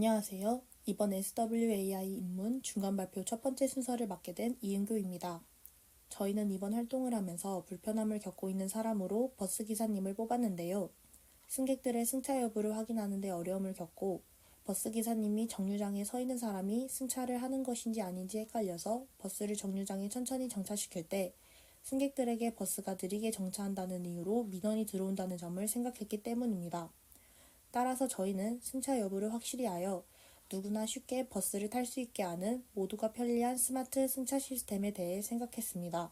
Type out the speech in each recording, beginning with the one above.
안녕하세요. 이번 SWAI 입문 중간 발표 첫 번째 순서를 맡게 된 이은교입니다. 저희는 이번 활동을 하면서 불편함을 겪고 있는 사람으로 버스 기사님을 뽑았는데요. 승객들의 승차 여부를 확인하는 데 어려움을 겪고 버스 기사님이 정류장에 서 있는 사람이 승차를 하는 것인지 아닌지 헷갈려서 버스를 정류장에 천천히 정차시킬 때 승객들에게 버스가 느리게 정차한다는 이유로 민원이 들어온다는 점을 생각했기 때문입니다. 따라서 저희는 승차 여부를 확실히 하여 누구나 쉽게 버스를 탈 수 있게 하는 모두가 편리한 스마트 승차 시스템에 대해 생각했습니다.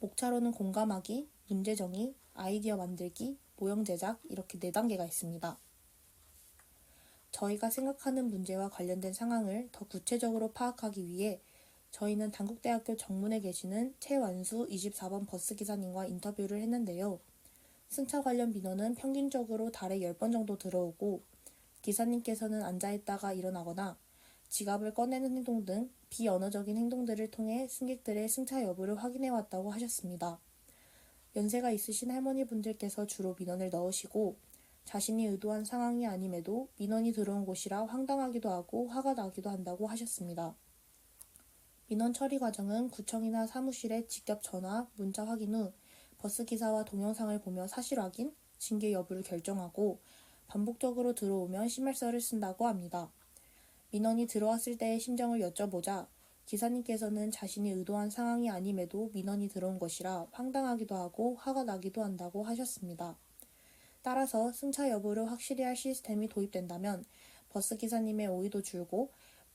목차로는 공감하기, 문제 정의, 아이디어 만들기, 모형 제작 이렇게 네 단계가 있습니다. 저희가 생각하는 문제와 관련된 상황을 더 구체적으로 파악하기 위해 저희는 단국대학교 정문에 계시는 최완수 24번 버스 기사님과 인터뷰를 했는데요. 승차 관련 민원은 평균적으로 달에 10번 정도 들어오고 기사님께서는 앉아있다가 일어나거나 지갑을 꺼내는 행동 등 비언어적인 행동들을 통해 승객들의 승차 여부를 확인해 왔다고 하셨습니다. 연세가 있으신 할머니 분들께서 주로 민원을 넣으시고 자신이 의도한 상황이 아님에도 민원이 들어온 곳이라 황당하기도 하고 화가 나기도 한다고 하셨습니다. 민원 처리 과정은 구청이나 사무실에 직접 전화, 문자 확인 후 버스 기사와 동영상을 보며 사실 확인, 징계 여부를 결정하고 반복적으로 들어오면 심할서를 쓴다고 합니다. 민원이 들어왔을 때의 심정을 여쭤보자 기사님께서는 자신이 의도한 상황이 아님에도 민원이 들어온 것이라 황당하기도 하고 화가 나기도 한다고 하셨습니다. 따라서 승차 여부를 확실히 할 시스템이 도입된다면 버스 기사님의 오이도 줄고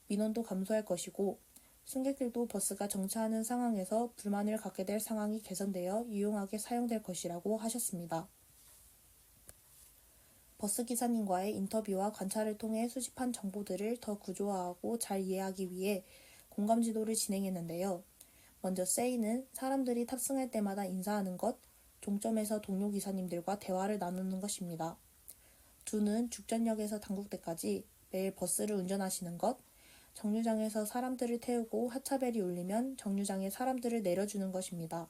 민원도 감소할 것이고 승객들도 버스가 정차하는 상황에서 불만을 갖게 될 상황이 개선되어 유용하게 사용될 것이라고 하셨습니다. 버스 기사님과의 인터뷰와 관찰을 통해 수집한 정보들을 더 구조화하고 잘 이해하기 위해 공감 지도를 진행했는데요. 먼저 세이는 사람들이 탑승할 때마다 인사하는 것, 종점에서 동료 기사님들과 대화를 나누는 것입니다. 두는 죽전역에서 당국대까지 매일 버스를 운전하시는 것, 정류장에서 사람들을 태우고 하차벨이 울리면 정류장에 사람들을 내려주는 것입니다.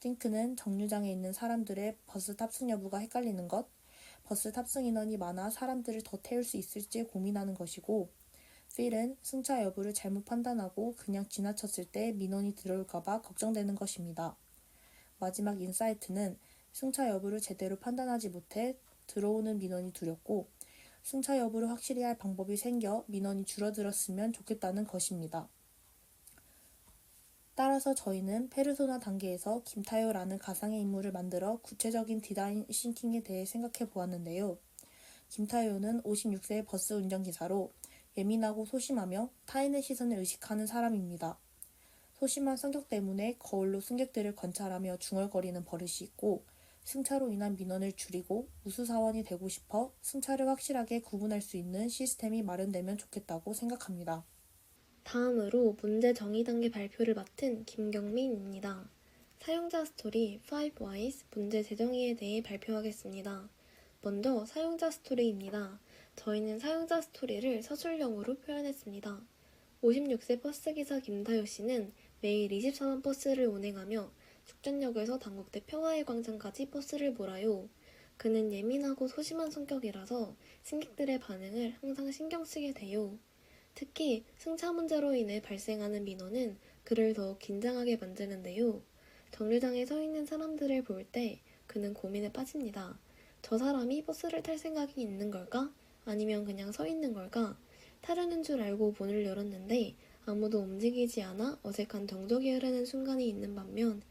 띵크는 정류장에 있는 사람들의 버스 탑승 여부가 헷갈리는 것, 버스 탑승 인원이 많아 사람들을 더 태울 수 있을지 고민하는 것이고, 필은 승차 여부를 잘못 판단하고 그냥 지나쳤을 때 민원이 들어올까봐 걱정되는 것입니다. 마지막 인사이트는 승차 여부를 제대로 판단하지 못해 들어오는 민원이 두렵고 승차 여부를 확실히 할 방법이 생겨 민원이 줄어들었으면 좋겠다는 것입니다. 따라서 저희는 페르소나 단계에서 김타요라는 가상의 인물을 만들어 구체적인 디자인 싱킹에 대해 생각해 보았는데요. 김타요는 56세의 버스 운전기사로 예민하고 소심하며 타인의 시선을 의식하는 사람입니다. 소심한 성격 때문에 거울로 승객들을 관찰하며 중얼거리는 버릇이 있고 승차로 인한 민원을 줄이고 우수사원이 되고 싶어 승차를 확실하게 구분할 수 있는 시스템이 마련되면 좋겠다고 생각합니다. 다음으로 문제 정의 단계 발표를 맡은 김경민입니다. 사용자 스토리 5Whys 문제 재정의에 대해 발표하겠습니다. 먼저 사용자 스토리입니다. 저희는 사용자 스토리를 서술형으로 표현했습니다. 56세 버스기사 김다효 씨는 매일 24번 버스를 운행하며 숙전역에서 당국대 평화의 광장까지 버스를 몰아요. 그는 예민하고 소심한 성격이라서 승객들의 반응을 항상 신경 쓰게 돼요. 특히 승차 문제로 인해 발생하는 민원은 그를 더욱 긴장하게 만드는데요. 정류장에 서 있는 사람들을 볼 때 그는 고민에 빠집니다. 저 사람이 버스를 탈 생각이 있는 걸까? 아니면 그냥 서 있는 걸까? 타려는 줄 알고 문을 열었는데 아무도 움직이지 않아 어색한 정적이 흐르는 순간이 있는 반면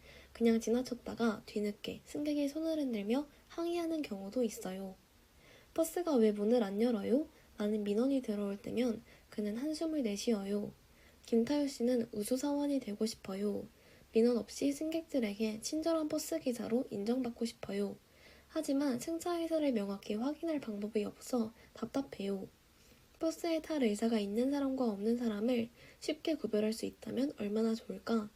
그냥 지나쳤다가 뒤늦게 승객이 손을 흔들며 항의하는 경우도 있어요. 버스가 왜 문을 안 열어요? 라는 민원이 들어올 때면 그는 한숨을 내쉬어요. 김타효 씨는 우수사원이 되고 싶어요. 민원 없이 승객들에게 친절한 버스 기사로 인정받고 싶어요. 하지만 승차 회사를 명확히 확인할 방법이 없어 답답해요. 버스에 탈 의사가 있는 사람과 없는 사람을 쉽게 구별할 수 있다면 얼마나 좋을까?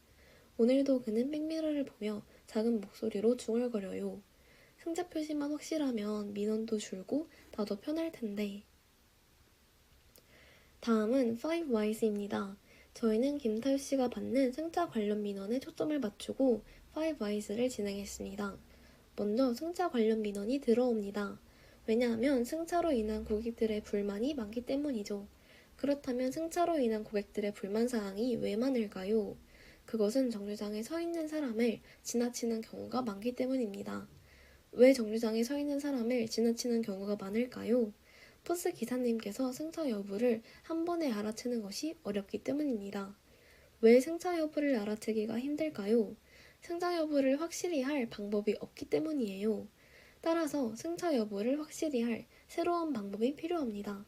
오늘도 그는 백미러를 보며 작은 목소리로 중얼거려요. 승자 표시만 확실하면 민원도 줄고 나도 편할 텐데. 다음은 5Whys입니다. 저희는 김타유 씨가 받는 승차 관련 민원에 초점을 맞추고 5Whys를 진행했습니다. 먼저 승차 관련 민원이 들어옵니다. 왜냐하면 승차로 인한 고객들의 불만이 많기 때문이죠. 그렇다면 승차로 인한 고객들의 불만 사항이 왜 많을까요? 그것은 정류장에 서 있는 사람을 지나치는 경우가 많기 때문입니다. 왜 정류장에 서 있는 사람을 지나치는 경우가 많을까요? 버스 기사님께서 승차 여부를 한 번에 알아채는 것이 어렵기 때문입니다. 왜 승차 여부를 알아채기가 힘들까요? 승차 여부를 확실히 할 방법이 없기 때문이에요. 따라서 승차 여부를 확실히 할 새로운 방법이 필요합니다.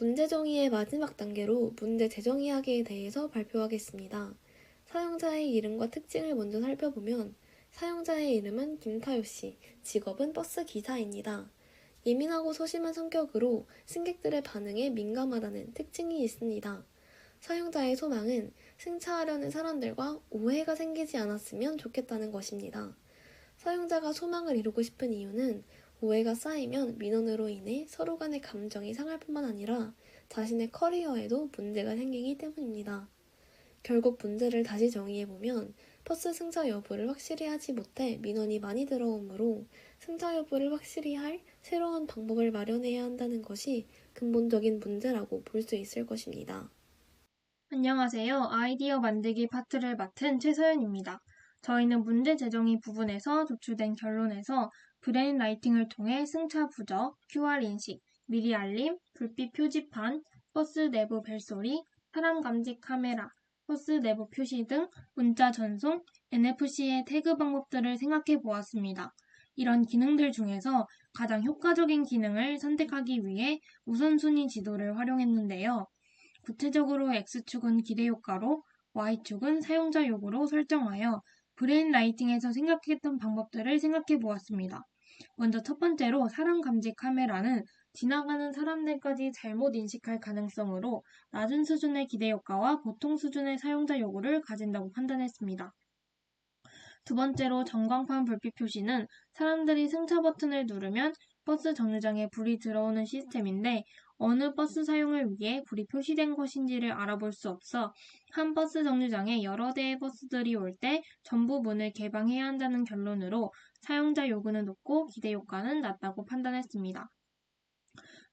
문제 정의의 마지막 단계로 문제 재정 이야기에 대해서 발표하겠습니다. 사용자의 이름과 특징을 먼저 살펴보면 사용자의 이름은 김타요 씨, 직업은 버스 기사입니다. 예민하고 소심한 성격으로 승객들의 반응에 민감하다는 특징이 있습니다. 사용자의 소망은 승차하려는 사람들과 오해가 생기지 않았으면 좋겠다는 것입니다. 사용자가 소망을 이루고 싶은 이유는 오해가 쌓이면 민원으로 인해 서로 간의 감정이 상할 뿐만 아니라 자신의 커리어에도 문제가 생기기 때문입니다. 결국 문제를 다시 정의해보면 버스 승차 여부를 확실히 하지 못해 민원이 많이 들어오므로 승차 여부를 확실히 할 새로운 방법을 마련해야 한다는 것이 근본적인 문제라고 볼 수 있을 것입니다. 안녕하세요. 아이디어 만들기 파트를 맡은 최서연입니다. 저희는 문제 제정이 부분에서 도출된 결론에서 브레인 라이팅을 통해 승차 부적, QR 인식, 미리 알림, 불빛 표지판, 버스 내부 벨소리, 사람 감지 카메라, 버스 내부 표시 등 문자 전송, NFC의 태그 방법들을 생각해 보았습니다. 이런 기능들 중에서 가장 효과적인 기능을 선택하기 위해 우선순위 지도를 활용했는데요. 구체적으로 X축은 기대 효과로 Y축은 사용자 요구로 설정하여 브레인 라이팅에서 생각했던 방법들을 생각해 보았습니다. 먼저 첫 번째로 사람 감지 카메라는 지나가는 사람들까지 잘못 인식할 가능성으로 낮은 수준의 기대 효과와 보통 수준의 사용자 요구를 가진다고 판단했습니다. 두 번째로 전광판 불빛 표시는 사람들이 승차 버튼을 누르면 버스 정류장에 불이 들어오는 시스템인데 어느 버스 사용을 위해 불이 표시된 것인지를 알아볼 수 없어 한 버스 정류장에 여러 대의 버스들이 올 때 전부 문을 개방해야 한다는 결론으로 사용자 요구는 높고 기대 효과는 낮다고 판단했습니다.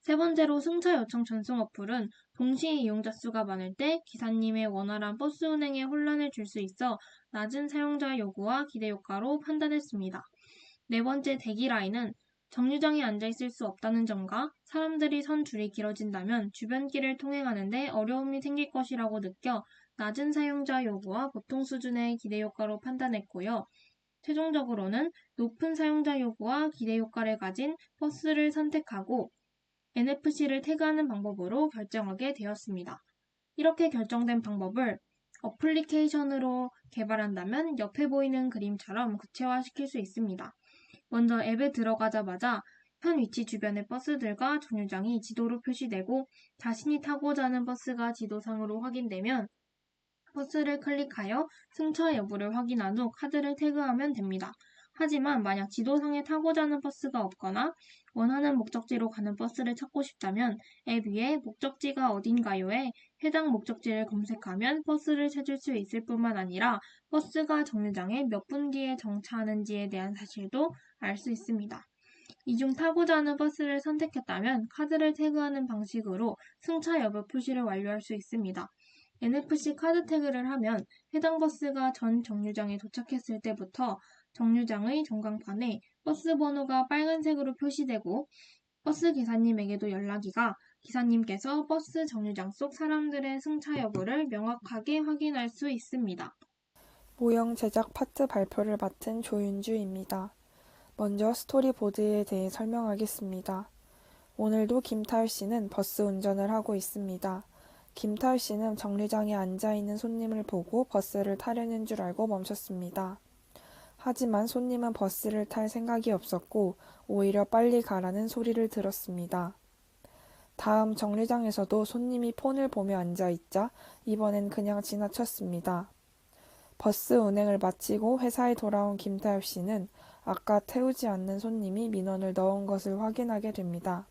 세 번째로 승차 요청 전송 어플은 동시에 이용자 수가 많을 때 기사님의 원활한 버스 운행에 혼란을 줄 수 있어 낮은 사용자 요구와 기대 효과로 판단했습니다. 네 번째 대기 라인은 정류장에 앉아 있을 수 없다는 점과 사람들이 선 줄이 길어진다면 주변 길을 통행하는데 어려움이 생길 것이라고 느껴 낮은 사용자 요구와 보통 수준의 기대 효과로 판단했고요. 최종적으로는 높은 사용자 요구와 기대 효과를 가진 버스를 선택하고 NFC를 태그하는 방법으로 결정하게 되었습니다. 이렇게 결정된 방법을 어플리케이션으로 개발한다면 옆에 보이는 그림처럼 구체화시킬 수 있습니다. 먼저 앱에 들어가자마자 현 위치 주변의 버스들과 정류장이 지도로 표시되고 자신이 타고자 하는 버스가 지도상으로 확인되면 버스를 클릭하여 승차 여부를 확인한 후 카드를 태그하면 됩니다. 하지만 만약 지도상에 타고자 하는 버스가 없거나 원하는 목적지로 가는 버스를 찾고 싶다면 앱 위에 목적지가 어딘가요에 해당 목적지를 검색하면 버스를 찾을 수 있을 뿐만 아니라 버스가 정류장에 몇 분 뒤에 정차하는지에 대한 사실도 알 수 있습니다. 이 중 타고자 하는 버스를 선택했다면 카드를 태그하는 방식으로 승차 여부 표시를 완료할 수 있습니다. NFC 카드 태그를 하면 해당 버스가 전 정류장에 도착했을 때부터 정류장의 전광판에 버스 번호가 빨간색으로 표시되고 버스 기사님에게도 연락이가 기사님께서 버스 정류장 속 사람들의 승차 여부를 명확하게 확인할 수 있습니다. 모형 제작 파트 발표를 맡은 조윤주입니다. 먼저 스토리보드에 대해 설명하겠습니다. 오늘도 김타율 씨는 버스 운전을 하고 있습니다. 김타율 씨는 정류장에 앉아 있는 손님을 보고 버스를 타려는 줄 알고 멈췄습니다. 하지만 손님은 버스를 탈 생각이 없었고 오히려 빨리 가라는 소리를 들었습니다. 다음 정류장에서도 손님이 폰을 보며 앉아 있자 이번엔 그냥 지나쳤습니다. 버스 운행을 마치고 회사에 돌아온 김타엽 씨는 아까 태우지 않는 손님이 민원을 넣은 것을 확인하게 됩니다.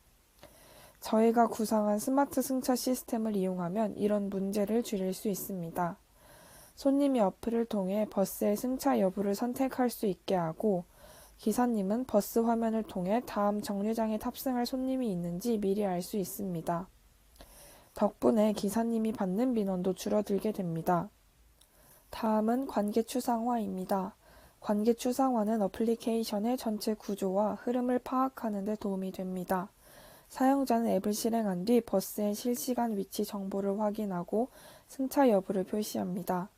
저희가 구상한 스마트 승차 시스템을 이용하면 이런 문제를 줄일 수 있습니다. 손님이 어플을 통해 버스의 승차 여부를 선택할 수 있게 하고 기사님은 버스 화면을 통해 다음 정류장에 탑승할 손님이 있는지 미리 알 수 있습니다. 덕분에 기사님이 받는 민원도 줄어들게 됩니다. 다음은 관계 추상화입니다. 관계 추상화는 어플리케이션의 전체 구조와 흐름을 파악하는 데 도움이 됩니다. 사용자는 앱을 실행한 뒤 버스의 실시간 위치 정보를 확인하고 승차 여부를 표시합니다.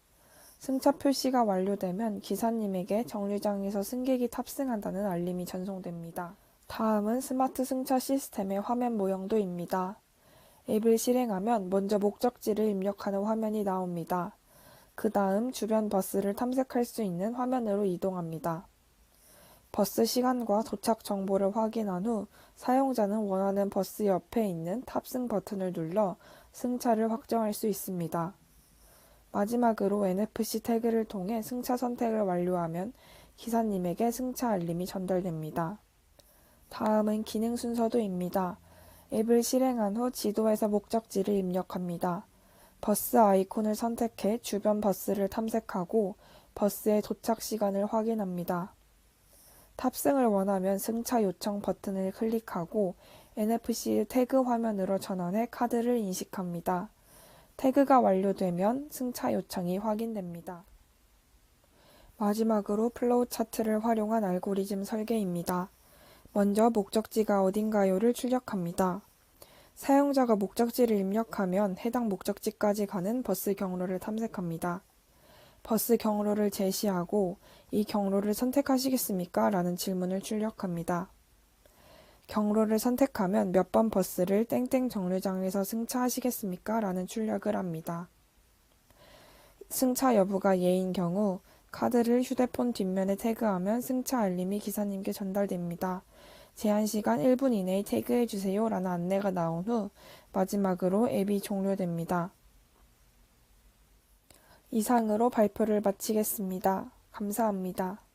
승차 표시가 완료되면 기사님에게 정류장에서 승객이 탑승한다는 알림이 전송됩니다. 다음은 스마트 승차 시스템의 화면 모형도입니다. 앱을 실행하면 먼저 목적지를 입력하는 화면이 나옵니다. 그 다음 주변 버스를 탐색할 수 있는 화면으로 이동합니다. 버스 시간과 도착 정보를 확인한 후 사용자는 원하는 버스 옆에 있는 탑승 버튼을 눌러 승차를 확정할 수 있습니다. 마지막으로 NFC 태그를 통해 승차 선택을 완료하면 기사님에게 승차 알림이 전달됩니다. 다음은 기능 순서도입니다. 앱을 실행한 후 지도에서 목적지를 입력합니다. 버스 아이콘을 선택해 주변 버스를 탐색하고 버스의 도착 시간을 확인합니다. 탑승을 원하면 승차 요청 버튼을 클릭하고 NFC 태그 화면으로 전환해 카드를 인식합니다. 태그가 완료되면 승차 요청이 확인됩니다. 마지막으로 플로우 차트를 활용한 알고리즘 설계입니다. 먼저 목적지가 어딘가요를 출력합니다. 사용자가 목적지를 입력하면 해당 목적지까지 가는 버스 경로를 탐색합니다. 버스 경로를 제시하고 이 경로를 선택하시겠습니까? 라는 질문을 출력합니다. 경로를 선택하면 몇 번 버스를 땡땡 정류장에서 승차하시겠습니까? 라는 출력을 합니다. 승차 여부가 예인 경우 카드를 휴대폰 뒷면에 태그하면 승차 알림이 기사님께 전달됩니다. 제한 시간 1분 이내에 태그해 주세요 라는 안내가 나온 후 마지막으로 앱이 종료됩니다. 이상으로 발표를 마치겠습니다. 감사합니다.